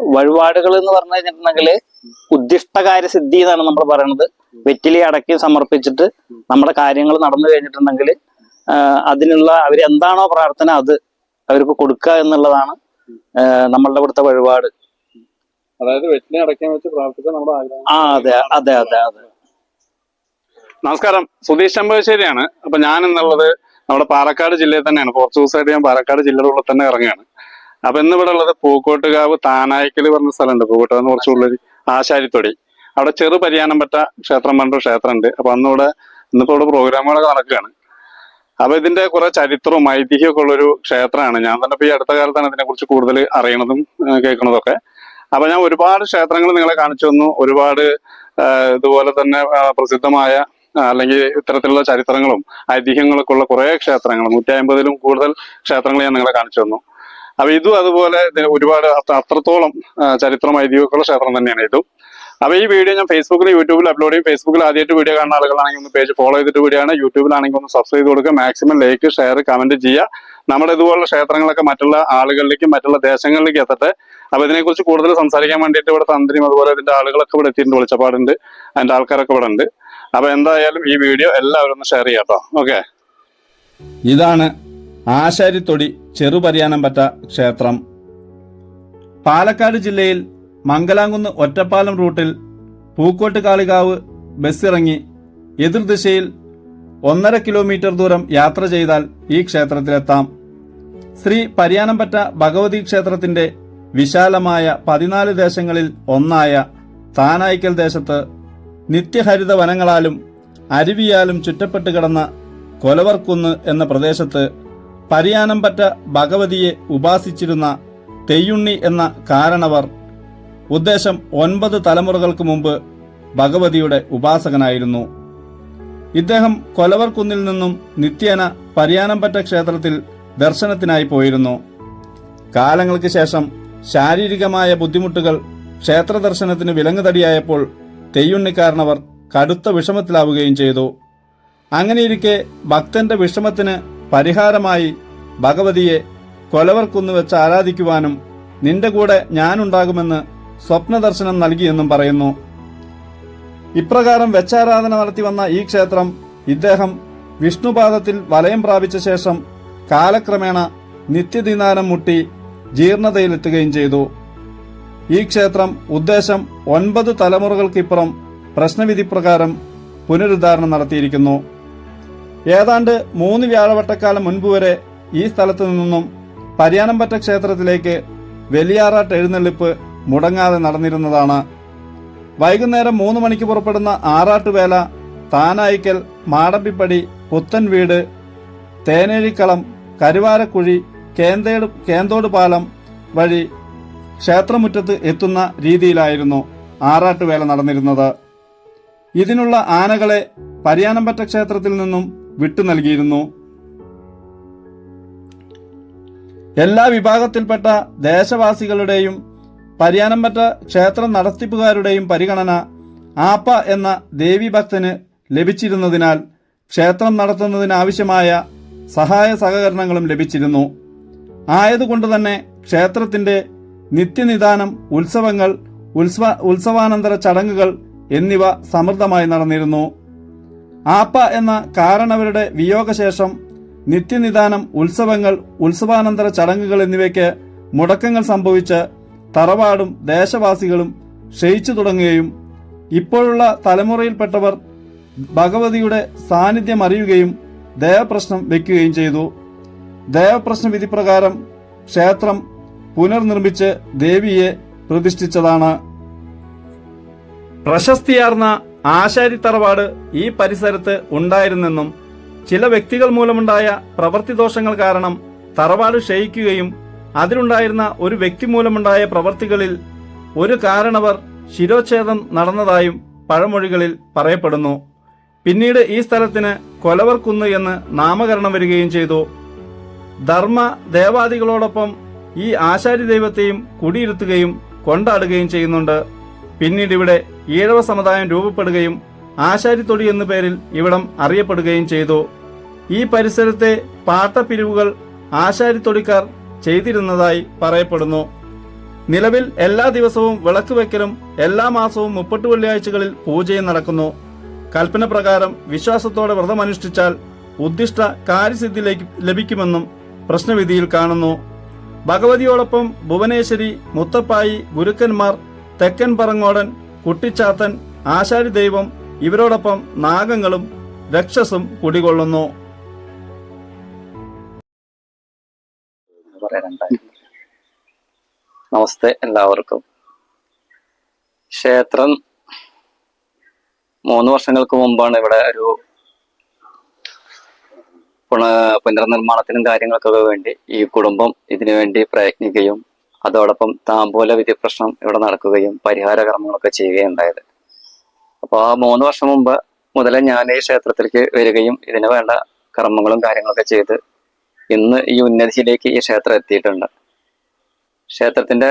വഴിപാടുകൾ എന്ന് പറഞ്ഞു കഴിഞ്ഞിട്ടുണ്ടെങ്കിൽ ഉദ്ദിഷ്ടകാര്യ സിദ്ധി എന്നാണ് നമ്മൾ പറയുന്നത് വെറ്റിലി അടക്കി സമർപ്പിച്ചിട്ട് നമ്മുടെ കാര്യങ്ങൾ നടന്നു കഴിഞ്ഞിട്ടുണ്ടെങ്കിൽ അതിനുള്ള അവർ എന്താണോ പ്രാർത്ഥന അത് അവർക്ക് കൊടുക്കുക എന്നുള്ളതാണ് നമ്മളുടെ ഇവിടുത്തെ വഴിപാട്. അതായത് വെറ്റിനെ അടയ്ക്കാൻ വെച്ച് പ്രാർത്ഥിച്ച നമ്മുടെ ആഗ്രഹം ആ അതെ അതെ അതെ അതെ. നമസ്കാരം. സുധീഷ് ശമ്പശ്ശേരിയാണ് അപ്പൊ ഞാൻ എന്നുള്ളത് നമ്മുടെ പാലക്കാട് ജില്ലയിൽ തന്നെയാണ്. കുറച്ച് ദിവസമായിട്ട് ഞാൻ പാലക്കാട് ജില്ലയുടെ ഉള്ളിൽ തന്നെ ഇറങ്ങുകയാണ്. അപ്പൊ ഇന്ന് ഇവിടെ ഉള്ളത് പൂക്കോട്ടുകാവ് താനായ്ക്കൽ പറഞ്ഞ സ്ഥലമുണ്ട്. പൂക്കോട്ടുകാവ് എന്ന് കുറച്ചുള്ളൊരു ആശാരിത്തൊടി. അവിടെ ചെറു പരിയാനംപറ്റ ക്ഷേത്രം പറഞ്ഞൊരു ക്ഷേത്രമുണ്ട്. അപ്പൊ അന്നിവിടെ ഇന്നിപ്പോ ഇവിടെ പ്രോഗ്രാമുകളൊക്കെ നടക്കുകയാണ്. അപ്പൊ ഇതിന്റെ കുറെ ചരിത്രവും ഐതിഹ്യവും ഒക്കെ ഉള്ളൊരു ക്ഷേത്രമാണ്. ഞാൻ തന്നെ ഈ അടുത്ത കാലത്താണ് ഇതിനെ കുറിച്ച് കൂടുതൽ അറിയണതും കേൾക്കുന്നതൊക്കെ അപ്പൊ ഞാൻ ഒരുപാട് ക്ഷേത്രങ്ങൾ നിങ്ങളെ കാണിച്ചു തന്നു. ഒരുപാട് ഇതുപോലെ തന്നെ പ്രസിദ്ധമായ അല്ലെങ്കിൽ ഇത്തരത്തിലുള്ള ചരിത്രങ്ങളും ഐതിഹ്യങ്ങളൊക്കെ ഉള്ള കുറെ ക്ഷേത്രങ്ങൾ. നൂറ്റി അമ്പതിലും കൂടുതൽ ക്ഷേത്രങ്ങൾ ഞാൻ നിങ്ങളെ കാണിച്ചു തന്നു. അപ്പൊ ഇതും അതുപോലെ ഒരുപാട് അത്രത്തോളം ചരിത്രം ഐതിഹ്യമൊക്കെയുള്ള ക്ഷേത്രം തന്നെയാണ് ഇതും. അപ്പൊ ഈ വീഡിയോ ഞാൻ ഫേസ്ബുക്കിലും യൂട്യൂബിൽ അപ്ലോഡ് ചെയ്യും. ഫേസ്ബുക്കിൽ ആദ്യമായിട്ട് വീഡിയോ കാണുന്ന ആളുകളാണെങ്കിൽ ഒന്ന് പേജ് ഫോളോ ചെയ്തിട്ട് വീഡിയോ ആണ് യൂട്യൂബിലാണെങ്കിൽ ഒന്ന് സബ്സ്ക്രൈബ് ചെയ്ത് കൊടുക്കുക. മാക്സിമം ലൈക്ക് ഷെയർ കമന്റ് ചെയ്യുക. നമ്മുടെ ഇതുപോലുള്ള ക്ഷേത്രങ്ങളൊക്കെ മറ്റുള്ള ആളുകളിലേക്കും മറ്റുള്ള ദേശങ്ങളിലേക്കും എത്തട്ടെ. അപ്പൊ ഇതിനെക്കുറിച്ച് കൂടുതൽ സംസാരിക്കാൻ വേണ്ടിയിട്ട് ഇവിടെ തന്ത്രിയും അതുപോലെ ഇതിന്റെ ആളുകളൊക്കെ ഇവിടെ എത്തിയിട്ടുണ്ട്. വെളിച്ചപ്പാടുണ്ട് അതിന്റെ ആൾക്കാരൊക്കെ ഇവിടെ ഉണ്ട്. അപ്പൊ എന്തായാലും ഈ വീഡിയോ എല്ലാവരും ഒന്ന് ഷെയർ ചെയ്യാം കേട്ടോ ഓക്കെ ഇതാണ് ആശാരിത്തൊടി ചെറുപരിയാനംപറ്റ ക്ഷേത്രം. പാലക്കാട് ജില്ലയിൽ മംഗലാംകുന്ന് ഒറ്റപ്പാലം റൂട്ടിൽ പൂക്കോട്ട് കാളികാവ് ബസ്സിറങ്ങി എതിർദിശയിൽ ഒന്നര കിലോമീറ്റർ ദൂരം യാത്ര ചെയ്താൽ ഈ ക്ഷേത്രത്തിലെത്താം. ശ്രീ പരിയാനംപറ്റ ഭഗവതി ക്ഷേത്രത്തിന്റെ വിശാലമായ പതിനാല് ദേശങ്ങളിൽ ഒന്നായ താനായ്ക്കൽ ദേശത്ത് നിത്യഹരിത വനങ്ങളാലും അരുവിയാലും ചുറ്റപ്പെട്ട് കിടന്ന കൊലവർക്കുന്ന് എന്ന പ്രദേശത്ത് പരിയാനംപറ്റ ഭഗവതിയെ ഉപാസിച്ചിരുന്ന തെയ്യുണ്ണി എന്ന കാരണവർ ഉദ്ദേശം ഒൻപത് തലമുറകൾക്ക് മുമ്പ് ഭഗവതിയുടെ ഉപാസകനായിരുന്നു. ഇദ്ദേഹം കൊലവർക്കുന്നിൽ നിന്നും നിത്യേന പരിയാനംപറ്റ ക്ഷേത്രത്തിൽ ദർശനത്തിനായി പോയിരുന്നു. കാലങ്ങൾക്ക് ശേഷം ശാരീരികമായ ബുദ്ധിമുട്ടുകൾ ക്ഷേത്ര ദർശനത്തിന് വിലങ്ങുതടിയായപ്പോൾ തെയ്യുണ്ണിക്കാരനവർ കടുത്ത വിഷമത്തിലാവുകയും ചെയ്തു. അങ്ങനെയിരിക്കെ ഭക്തന്റെ വിഷമത്തിന് പരിഹാരമായി ഭഗവതിയെ കൊലവർക്കൊന്നു വെച്ച് ആരാധിക്കുവാനും നിന്റെ കൂടെ ഞാനുണ്ടാകുമെന്ന് സ്വപ്നദർശനം നൽകിയെന്നും പറയുന്നു. ഇപ്രകാരം വെച്ചാരാധന നടത്തി വന്ന ഈ ക്ഷേത്രം ഇദ്ദേഹം വിഷ്ണുപാദത്തിൽ വലയം പ്രാപിച്ച ശേഷം കാലക്രമേണ നിത്യദിനാരം മുട്ടി ജീർണതയിലെത്തുകയും ചെയ്തു. ഈ ക്ഷേത്രം ഉദ്ദേശം ഒൻപത് തലമുറകൾക്കിപ്പുറം പ്രശ്നവിധി പ്രകാരം പുനരുദ്ധാരണം നടത്തിയിരിക്കുന്നു. ഏതാണ്ട് മൂന്ന് വ്യാഴവട്ടക്കാലം മുൻപ് വരെ ഈ സ്ഥലത്തു നിന്നും പരിയാനംപറ്റ ക്ഷേത്രത്തിലേക്ക് വലിയാറാട്ട് എഴുന്നള്ളിപ്പ് മുടങ്ങാതെ നടന്നിരുന്നതാണ്. വൈകുന്നേരം മൂന്ന് മണിക്ക് പുറപ്പെടുന്ന ആറാട്ടുവേല താനായിക്കൽ മാടമ്പിപ്പടി പുത്തൻ വീട് തേനേഴിക്കളം കരുവാരക്കുഴി കേന്തേട് കേന്തോട് പാലം വഴി ക്ഷേത്രമുറ്റത്ത് എത്തുന്ന രീതിയിലായിരുന്നു ആറാട്ടുവേല നടന്നിരുന്നത്. ഇതിനുള്ള ആനകളെ പരിയാനംപറ്റ ക്ഷേത്രത്തിൽ നിന്നും വിട്ടു നൽകിയിരുന്നു. എല്ലാ വിഭാഗത്തിൽപ്പെട്ട ദേശവാസികളുടെയും പര്യാനംപറ്റ ക്ഷേത്ര നടത്തിപ്പുകാരുടെയും പരിഗണന ആപ്പ എന്ന ദേവീഭക്തന് ലഭിച്ചിരുന്നതിനാൽ ക്ഷേത്രം നടത്തുന്നതിനാവശ്യമായ സഹായ സഹകരണങ്ങളും ലഭിച്ചിരുന്നു. ആയതുകൊണ്ട് തന്നെ ക്ഷേത്രത്തിന്റെ നിത്യനിദാനം ഉത്സവങ്ങൾ ഉത്സവ ഉത്സവാനന്തര ചടങ്ങുകൾ എന്നിവ സമൃദ്ധമായി നടന്നിരുന്നു. ആപ്പ എന്ന കാരണവരുടെ വിയോഗശേഷം നിത്യനിദാനം ഉത്സവങ്ങൾ ഉത്സവാനന്തര ചടങ്ങുകൾ എന്നിവയ്ക്ക് മുടക്കങ്ങൾ സംഭവിച്ച് തറവാടും ദേശവാസികളും ക്ഷയിച്ചു തുടങ്ങുകയും ഇപ്പോഴുള്ള തലമുറയിൽപ്പെട്ടവർ ഭഗവതിയുടെ സാന്നിധ്യം അറിയുകയും ദേവപ്രശ്നം വയ്ക്കുകയും ചെയ്തു. ദേവപ്രശ്ന വിധി പ്രകാരം ക്ഷേത്രം പുനർനിർമ്മിച്ച് ദേവിയെ പ്രതിഷ്ഠിച്ചതാണ്. പ്രശസ്തിയാർന്ന ആശാരി തറവാട് ഈ പരിസരത്ത് ഉണ്ടായിരുന്നെന്നും ചില വ്യക്തികൾ മൂലമുണ്ടായ പ്രവൃത്തി ദോഷങ്ങൾ കാരണം തറവാട് ക്ഷയിക്കുകയും അതിലുണ്ടായിരുന്ന ഒരു വ്യക്തി മൂലമുണ്ടായ പ്രവൃത്തികളിൽ ഒരു കാരണവർ ശിരോച്ഛേദം നടന്നതായും പഴമൊഴികളിൽ പറയപ്പെടുന്നു. പിന്നീട് ഈ സ്ഥലത്തിന് കൊലവർക്കുന്ന് എന്ന് നാമകരണം വരികയും ചെയ്തു. ധർമ്മ ദേവാദികളോടൊപ്പം ഈ ആശാരി ദൈവത്തെയും കുടിയിരുത്തുകയും കൊണ്ടാടുകയും ചെയ്യുന്നുണ്ട്. പിന്നീട് ഇവിടെ ഈഴവ സമുദായം രൂപപ്പെടുകയും ആശാരിത്തൊടി എന്ന പേരിൽ ഇവിടം അറിയപ്പെടുകയും ചെയ്തു. ഈ പരിസരത്തെ പാട്ടപ്പിരിവുകൾ ആശാരിത്തൊടിക്കാർ ചെയ്തിരുന്നതായി പറയപ്പെടുന്നു. നിലവിൽ എല്ലാ ദിവസവും വിളക്ക് വെക്കലും എല്ലാ മാസവും മുപ്പട്ട് വെള്ളിയാഴ്ചകളിൽ പൂജയും നടക്കുന്നു. കൽപ്പന പ്രകാരം വിശ്വാസത്തോടെ വ്രതമനുഷ്ഠിച്ചാൽ ഉദ്ദിഷ്ട കാര്യസിദ്ധി ലഭി- ലഭിക്കുമെന്നും പ്രശ്നവിധിയിൽ കാണുന്നു. ഭഗവതിയോടൊപ്പം ഭുവനേശ്വരി മുത്തപ്പായി ഗുരുക്കന്മാർ തെക്കൻ പറങ്ങോടൻ കുട്ടിച്ചാത്തൻ ആശാരി ദൈവം ഇവരോടൊപ്പം നാഗങ്ങളും രക്ഷസും കുടികൊള്ളുന്നു. നമസ്തേ എല്ലാവർക്കും. ക്ഷേത്രം മൂന്ന് വർഷങ്ങൾക്ക് മുമ്പാണ് ഇവിടെ ഒരു പുന- പുനർനിർമ്മാണത്തിനും കാര്യങ്ങൾക്കൊക്കെ വേണ്ടി ഈ കുടുംബം ഇതിനു വേണ്ടി പ്രയത്നിക്കുകയും അതോടൊപ്പം താമ്പൂല വിധി പ്രശ്നം ഇവിടെ നടക്കുകയും പരിഹാര കർമ്മങ്ങളൊക്കെ ചെയ്യുകയുണ്ടായത്. അപ്പോൾ ആ മൂന്ന് വർഷം മുമ്പ് മുതലേ ഞാൻ ഈ ക്ഷേത്രത്തിലേക്ക് വരികയും ഇതിന് വേണ്ട കർമ്മങ്ങളും കാര്യങ്ങളൊക്കെ ചെയ്ത് ഇന്ന് ഈ ഉന്നതിയിലേക്ക് ഈ ക്ഷേത്രം എത്തിയിട്ടുണ്ട്. ക്ഷേത്രത്തിന്റെ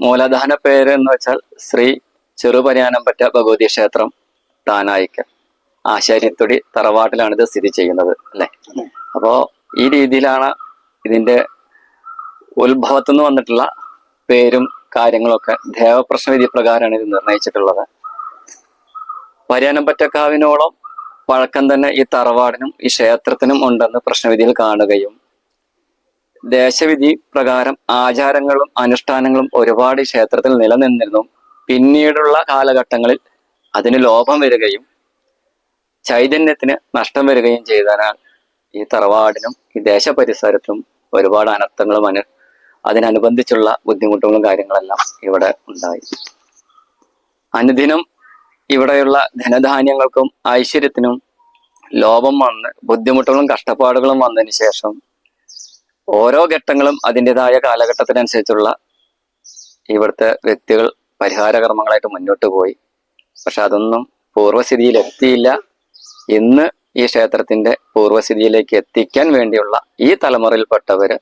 മൂലധാന പേര് എന്ന് വെച്ചാൽ ശ്രീ ചെറുപര്യാനംപറ്റ ഭഗവതി ക്ഷേത്രം താനായിക്ക ആശാരിത്തൊടി തറവാട്ടിലാണ് ഇത് സ്ഥിതി ചെയ്യുന്നത് അല്ലെ? അപ്പോ ഈ രീതിയിലാണ് ഇതിന്റെ ഉത്ഭവത്തുനിന്ന് വന്നിട്ടുള്ള പേരും കാര്യങ്ങളൊക്കെ ദേവപ്രശ്നവിധി പ്രകാരമാണ് ഇത് നിർണയിച്ചിട്ടുള്ളത്. പര്യാനംപറ്റക്കാവിനോളം പഴക്കം തന്നെ ഈ തറവാടിനും ഈ ക്ഷേത്രത്തിനും ഉണ്ടെന്ന് പ്രശ്നവിധിയിൽ കാണുകയും ദേശവിധി പ്രകാരം ആചാരങ്ങളും അനുഷ്ഠാനങ്ങളും ഒരുപാട് ക്ഷേത്രത്തിൽ നിലനിന്നിരുന്നു. പിന്നീടുള്ള കാലഘട്ടങ്ങളിൽ അതിന് ലോപം വരികയും ചൈതന്യത്തിന് നഷ്ടം വരികയും ചെയ്തതിനാൽ ഈ തറവാടിനും ഈ ദേശപരിസരത്തും ഒരുപാട് അനർത്ഥങ്ങളും അനു അതിനനുബന്ധിച്ചുള്ള ബുദ്ധിമുട്ടുകളും കാര്യങ്ങളെല്ലാം ഇവിടെ ഉണ്ടായി. അനുദിനം ഇവിടെയുള്ള ധനധാന്യങ്ങൾക്കും ഐശ്വര്യത്തിനും ലോപം വന്ന് ബുദ്ധിമുട്ടുകളും കഷ്ടപ്പാടുകളും വന്നതിന് ശേഷം ഓരോ ഘട്ടങ്ങളും അതിന്റെതായ കാലഘട്ടത്തിനനുസരിച്ചുള്ള ഇവിടുത്തെ വ്യക്തികൾ പരിഹാര കർമ്മങ്ങളായിട്ട് മുന്നോട്ട് പോയി. പക്ഷെ അതൊന്നും പൂർവസ്ഥിതിയിൽ എത്തിയില്ല. ഇന്ന് ഈ ക്ഷേത്രത്തിന്റെ പൂർവസ്ഥിതിയിലേക്ക് എത്തിക്കാൻ വേണ്ടിയുള്ള ഈ തലമുറയിൽപ്പെട്ടവര്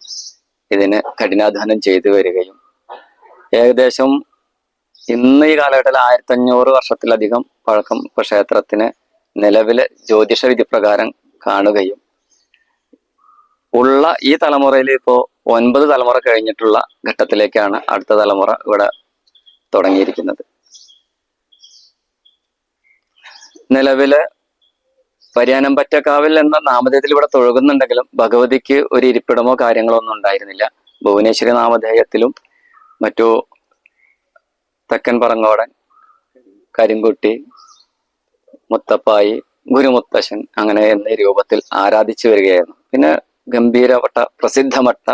ഇതിന് കഠിനാധ്വാനം ചെയ്തു വരികയും ഏകദേശം ഇന്ന് ഈ കാലഘട്ടത്തിൽ ആയിരത്തി അഞ്ഞൂറ് വർഷത്തിലധികം പഴക്കം ക്ഷേത്രത്തിന് നിലവിലെ ജ്യോതിഷ വിധി പ്രകാരം കാണുകയും ഉള്ള ഈ തലമുറയിൽ ഇപ്പോ ഒൻപത് തലമുറ കഴിഞ്ഞിട്ടുള്ള ഘട്ടത്തിലേക്കാണ് അടുത്ത തലമുറ ഇവിടെ തുടങ്ങിയിരിക്കുന്നത്. നിലവിൽ പര്യാനംപറ്റക്കാവിൽ എന്ന നാമധേയത്തിൽ ഇവിടെ തൊഴുകുന്നുണ്ടെങ്കിലും ഭഗവതിക്ക് ഒരു ഇരിപ്പിടമോ കാര്യങ്ങളോ ഒന്നും ഉണ്ടായിരുന്നില്ല. ഭുവനേശ്വരി നാമധേയത്തിലും മറ്റു തെക്കൻ പറങ്ങോടൻ കരിങ്കുട്ടി മുത്തപ്പായി ഗുരുമുത്തശ്ശൻ അങ്ങനെ എന്ന രൂപത്തിൽ ആരാധിച്ചു വരികയായിരുന്നു. പിന്നെ ഗംഭീരവട്ട പ്രസിദ്ധമട്ട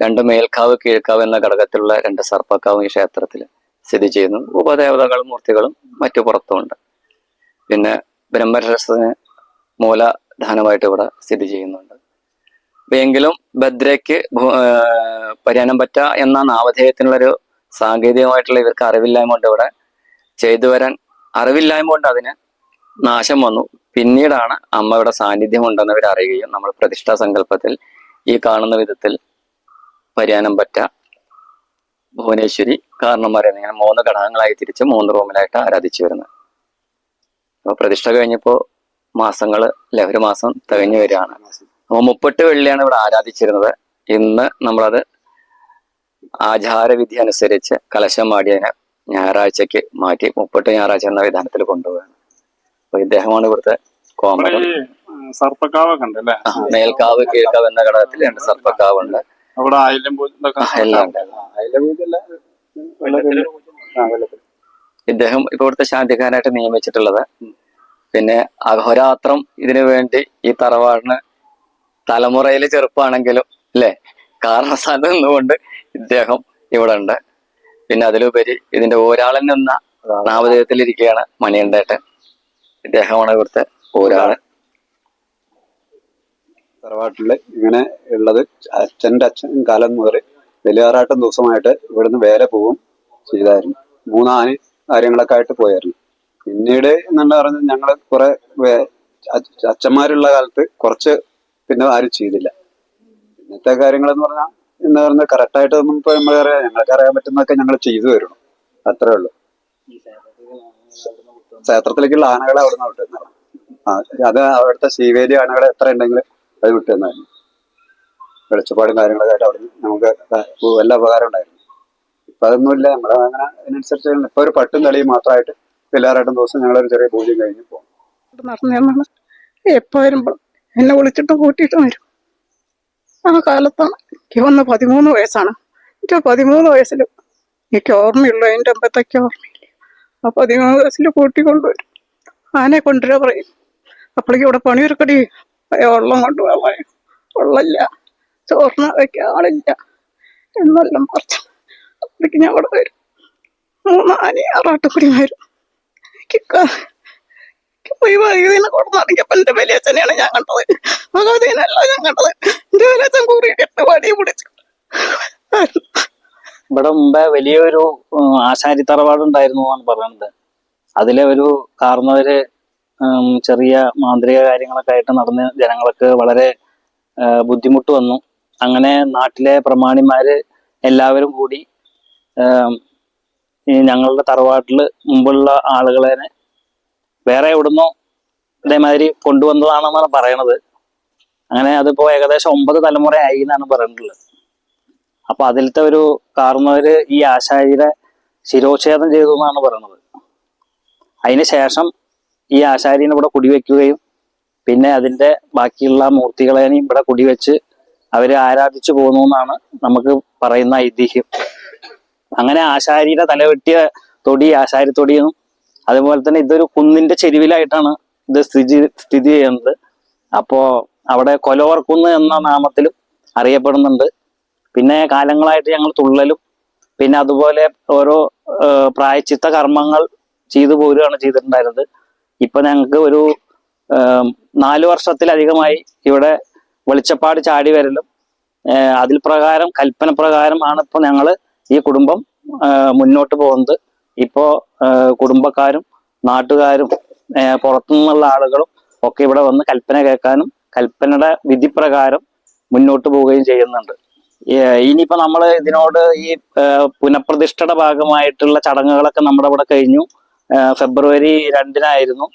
രണ്ട് മേൽക്കാവ് കീഴ്ക്കാവ് എന്ന ഘടകത്തിലുള്ള രണ്ട് സർപ്പക്കാവും ഈ ക്ഷേത്രത്തിൽ സ്ഥിതി ചെയ്യുന്നു. ഉപദേവതകളും മൂർത്തികളും മറ്റു പുറത്തുമുണ്ട്. പിന്നെ ബ്രഹ്മരസത്തിന് മൂലധാനമായിട്ട് ഇവിടെ സ്ഥിതി ചെയ്യുന്നുണ്ട്. അപ്പൊ എങ്കിലും ഭദ്രയ്ക്ക് ഭൂ- പറ്റ എന്ന നാമധേയത്തിനുള്ളൊരു സാങ്കേതികമായിട്ടുള്ള ഇവർക്ക് അറിവില്ലായ്മ കൊണ്ട് ഇവിടെ. ചെയ്തു വരാൻ അറിവില്ലായ്മ കൊണ്ട് അതിന്. നാശം വന്നു. പിന്നീടാണ് അമ്മയുടെ സാന്നിധ്യം ഉണ്ടെന്ന് ഇവർ അറിയുകയും നമ്മൾ പ്രതിഷ്ഠാ സങ്കല്പത്തിൽ ഈ കാണുന്ന വിധത്തിൽ പരിയാനം പറ്റ ഭുവനേശ്വരി കാരണന്മാരെ എന്നിങ്ങനെ മൂന്ന് ഘടകങ്ങളായി തിരിച്ച് മൂന്ന് റൂമിലായിട്ട് ആരാധിച്ചു വരുന്നത്. അപ്പോൾ പ്രതിഷ്ഠ കഴിഞ്ഞപ്പോൾ മാസങ്ങൾ ലഹരി മാസം തികഞ്ഞു വരികയാണ്. അപ്പോൾ മുപ്പട്ട് വെള്ളിയാണ് ഇവിടെ ആരാധിച്ചിരുന്നത്. ഇന്ന് നമ്മളത് ആചാരവിധി അനുസരിച്ച് കലശം മാടിയതിനെ ഞായറാഴ്ചക്ക് മാറ്റി മുപ്പട്ട് ഞായറാഴ്ച എന്ന വിധാനത്തിൽ കൊണ്ടുപോവുകയാണ്. അപ്പൊ ഇദ്ദേഹമാണ് ഇവിടുത്തെ കോമഡി സർപ്പക്കാവൊക്കെ ഉണ്ട് അല്ലേ മേൽക്കാവ് കീഴ്ക്കാവ് എന്ന ഘടകത്തിൽ രണ്ട് സർപ്പക്കാവുണ്ട്. അവിടെ ആയില്യം പൂജ ഇതൊക്കെ ആ, എല്ലാം ഉണ്ട്. ഇദ്ദേഹം ഇപ്പൊ ഇവിടുത്തെ ശാന്തിക്കാരനായിട്ട് നിയമിച്ചിട്ടുള്ളത് പിന്നെ അഹോരാത്രം ഇതിനു വേണ്ടി ഈ തറവാടിന് തലമുറയിലെ ചെറുപ്പാണെങ്കിലും അല്ലെ? കാരണസ്ഥാനത്ത് നിന്നുകൊണ്ട് ഇദ്ദേഹം ഇവിടെ ഉണ്ട്. പിന്നെ അതിലുപരി ഇതിന്റെ ഒരാളൻ എന്ന നാമധേയത്തിലിരിക്കുകയാണ് മണിയണ്ടേട്ടൻ ഇദ്ദേഹമാണ് ഇവിടുത്തെ ഒരാൾ. തറവാട്ടിൽ ഇങ്ങനെ ഉള്ളത് അച്ഛന്റെ അച്ഛൻ കാലം മുതൽ വലിയാറാട്ടം ദിവസമായിട്ട് ഇവിടുന്ന് വേല പോവും ചെയ്തായിരുന്നു. മൂന്നാന് കാര്യങ്ങളൊക്കെ ആയിട്ട് പോയായിരുന്നു. പിന്നീട് എന്നുള്ള പറഞ്ഞാൽ ഞങ്ങൾ കുറെ അച്ഛന്മാരുള്ള കാലത്ത് കുറച്ച് പിന്നെ ആരും ചെയ്തില്ല. ഇന്നത്തെ കാര്യങ്ങളെന്ന് പറഞ്ഞാൽ എന്ന് പറഞ്ഞാൽ കറക്റ്റായിട്ടൊന്നും ഇപ്പൊ നമ്മളറിയാം ഞങ്ങൾക്ക് അറിയാൻ പറ്റുന്നൊക്കെ ഞങ്ങൾ ചെയ്തു വരണം അത്രേ ഉള്ളൂ. ക്ഷേത്രത്തിലേക്കുള്ള ആനകളെ അവിടെ നിന്ന് ആ അത് അവിടുത്തെ ശീവേലി ആനകളെ എത്ര ഉണ്ടെങ്കിലും അത് വിട്ടുതന്നായിരുന്നു വെളിച്ചപ്പാടും കാര്യങ്ങളൊക്കെ ആയിട്ട് അവിടെ നമുക്ക് എല്ലാ ഉപകാരം ഉണ്ടായിരുന്നു. ഇപ്പൊ അതൊന്നുമില്ല. നമ്മൾ അങ്ങനെ അതിനനുസരിച്ച് ഇപ്പൊ ഒരു പട്ടും കളിയും മാത്രമായിട്ട് എല്ലാവരായിട്ടും ദിവസം ഞങ്ങളൊരു ചെറിയ പൂജയും കഴിഞ്ഞ് പോകും. നടന്നതാണ് എപ്പോ വരുമ്പോൾ എന്നെ വിളിച്ചിട്ടും കൂട്ടിയിട്ടും വരും. ആ കാലത്താണ്. എനിക്ക് വന്ന് പതിമൂന്ന് വയസ്സാണ്. എനിക്ക് പതിമൂന്ന് വയസ്സിൽ എനിക്ക് ഓർമ്മയുള്ളൂ എന്റെ അമ്പത്തൊക്കെ ഓർമ്മയില്ല. ആ പതിമൂന്ന് വയസ്സിൽ കൂട്ടിക്കൊണ്ടുവരും ആനെ കൊണ്ടുവരാ പറയും. അപ്പോഴേക്കും ഇവിടെ പണിയൊരുക്കടി വെള്ളം കൊണ്ടുപോകാൻ പറയും വെള്ളമില്ല ചോറിന് വയ്ക്കാൻ ആളില്ല. എന്നെല്ലാം പറഞ്ഞു അപ്പോഴേക്കും ഞാൻ അവിടെ വരും. മൂന്ന് ആന ആറാട്ടുകൂടി വരും. പോയി വൈകുന്നേരം കൊടുന്നടങ്ങിയപ്പോ എന്റെ വലിയച്ഛനെയാണ് ഞാൻ കണ്ടത്. ഭഗവതിനല്ല ഞാൻ കണ്ടത്. എന്റെ വലിയച്ഛൻ കൂറി കെട്ട് വടി പിടിച്ചു. ഇവിടെ മുമ്പേ വലിയൊരു ആശാരി തറവാടുണ്ടായിരുന്നു എന്നാണ് പറയുന്നത്. അതിലെ ഒരു കാർന്നവര് ചെറിയ മാന്ത്രിക കാര്യങ്ങളൊക്കെ ആയിട്ട് നടന്ന് ജനങ്ങൾക്ക് വളരെ ബുദ്ധിമുട്ട് വന്നു. അങ്ങനെ നാട്ടിലെ പ്രമാണിമാര് എല്ലാവരും കൂടി ഞങ്ങളുടെ തറവാട്ടിൽ മുമ്പുള്ള ആളുകളെ വേറെ എവിടുന്നോ ഇതേമാതിരി കൊണ്ടുവന്നതാണെന്നാണ് പറയണത്. അങ്ങനെ അതിപ്പോ ഏകദേശം ഒമ്പത് തലമുറ ആയി എന്നാണ് പറയുന്നത് അപ്പൊ അതിലത്തെ ഒരു കാർന്നവര് ഈ ആശാരിയുടെ ശിരോച്ഛേദം ചെയ്തു എന്നാണ് പറയുന്നത് അതിന് ശേഷം ഈ ആശാരിനെ ഇവിടെ കുടിവെക്കുകയും പിന്നെ അതിന്റെ ബാക്കിയുള്ള മൂർത്തികളെയും ഇവിടെ കുടിവെച്ച് അവരെ ആരാധിച്ചു പോകുന്നു എന്നാണ് നമുക്ക് പറയുന്ന ഐതിഹ്യം. അങ്ങനെ ആശാരിയുടെ തലവെട്ടിയ തൊടി ആശാരി തൊടിയും അതുപോലെ തന്നെ ഇതൊരു കുന്നിന്റെ ചെരുവിലായിട്ടാണ് ഇത് സ്ഥിതി സ്ഥിതി ചെയ്യുന്നത്. അപ്പോ അവിടെ കൊലവർക്കുന്ന് എന്ന നാമത്തിലും അറിയപ്പെടുന്നുണ്ട്. പിന്നെ കാലങ്ങളായിട്ട് ഞങ്ങൾ തുള്ളലും പിന്നെ അതുപോലെ ഓരോ പ്രായച്ചിത്ത കർമ്മങ്ങൾ ചെയ്തു പോരുകയാണ് ചെയ്തിട്ടുണ്ടായിരുന്നത്. ഇപ്പൊ ഞങ്ങൾക്ക് ഒരു നാലു വർഷത്തിലധികമായി ഇവിടെ വെളിച്ചപ്പാട് ചാടി വരലും അതിൽ പ്രകാരം കൽപ്പന പ്രകാരം ആണ് ഇപ്പൊ ഞങ്ങൾ ഈ കുടുംബം മുന്നോട്ട് പോകുന്നത്. ഇപ്പോ കുടുംബക്കാരും നാട്ടുകാരും പുറത്തുനിന്നുള്ള ആളുകളും ഒക്കെ ഇവിടെ വന്ന് കൽപ്പന കേൾക്കാനും കൽപ്പനയുടെ വിധി പ്രകാരം മുന്നോട്ട് പോവുകയും ചെയ്യുന്നുണ്ട്. ഇനിയിപ്പോ നമ്മൾ ഇതിനോട് ഈ പുനഃപ്രതിഷ്ഠയുടെ ഭാഗമായിട്ടുള്ള ചടങ്ങുകളൊക്കെ നമ്മുടെ ഇവിടെ കഴിഞ്ഞു. ഫെബ്രുവരി രണ്ടിനായിരുന്നു.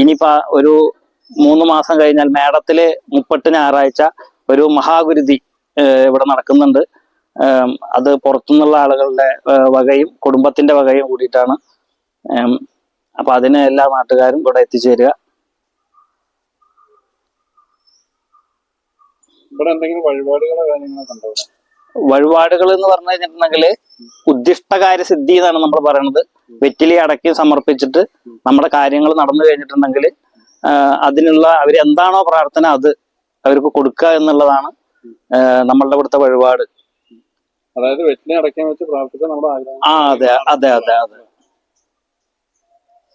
ഇനിയിപ്പോ ഒരു മൂന്ന് മാസം കഴിഞ്ഞാൽ മേടത്തിൽ മുപ്പത്തി ഞായറാഴ്ച ഒരു മഹാഗുരുതി ഇവിടെ നടക്കുന്നുണ്ട്. അത് പുറത്തുനിന്നുള്ള ആളുകളുടെ വകയും കുടുംബത്തിന്റെ വകയും കൂടിയിട്ടാണ്. അപ്പൊ അതിന് എല്ലാ നാട്ടുകാരും ഇവിടെ എത്തിച്ചേരുക? വഴിപാടുകൾ എന്ന് പറഞ്ഞു കഴിഞ്ഞിട്ടുണ്ടെങ്കിൽ ഉദ്ദിഷ്ടകാര്യ സിദ്ധി എന്നാണ് നമ്മൾ പറയുന്നത് വെറ്റിലി അടക്കി സമർപ്പിച്ചിട്ട് നമ്മുടെ കാര്യങ്ങൾ നടന്നു കഴിഞ്ഞിട്ടുണ്ടെങ്കിൽ അതിനുള്ള അവരെന്താണോ പ്രാർത്ഥന അത് അവർക്ക് കൊടുക്കുക എന്നുള്ളതാണ് നമ്മളുടെ ഇവിടുത്തെ വഴിപാട്. അതായത് വെറ്റിനെ അടയ്ക്കാൻ വെച്ച് പ്രാർത്ഥിച്ച നമ്മുടെ ആഗ്രഹം അതെ അതെ അതെ അതെ.